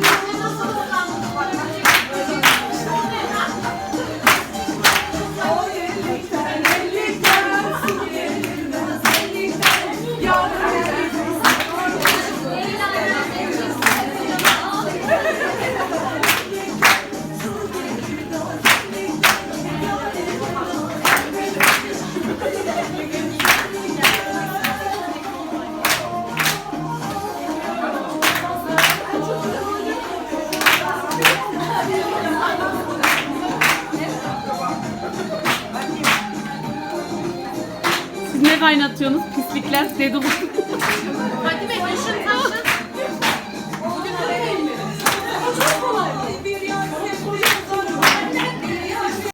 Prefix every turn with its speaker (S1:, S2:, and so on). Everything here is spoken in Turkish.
S1: Thank you. Siz ne kaynatıyorsunuz? Pislikler, dedikodu.
S2: Hadi be düşün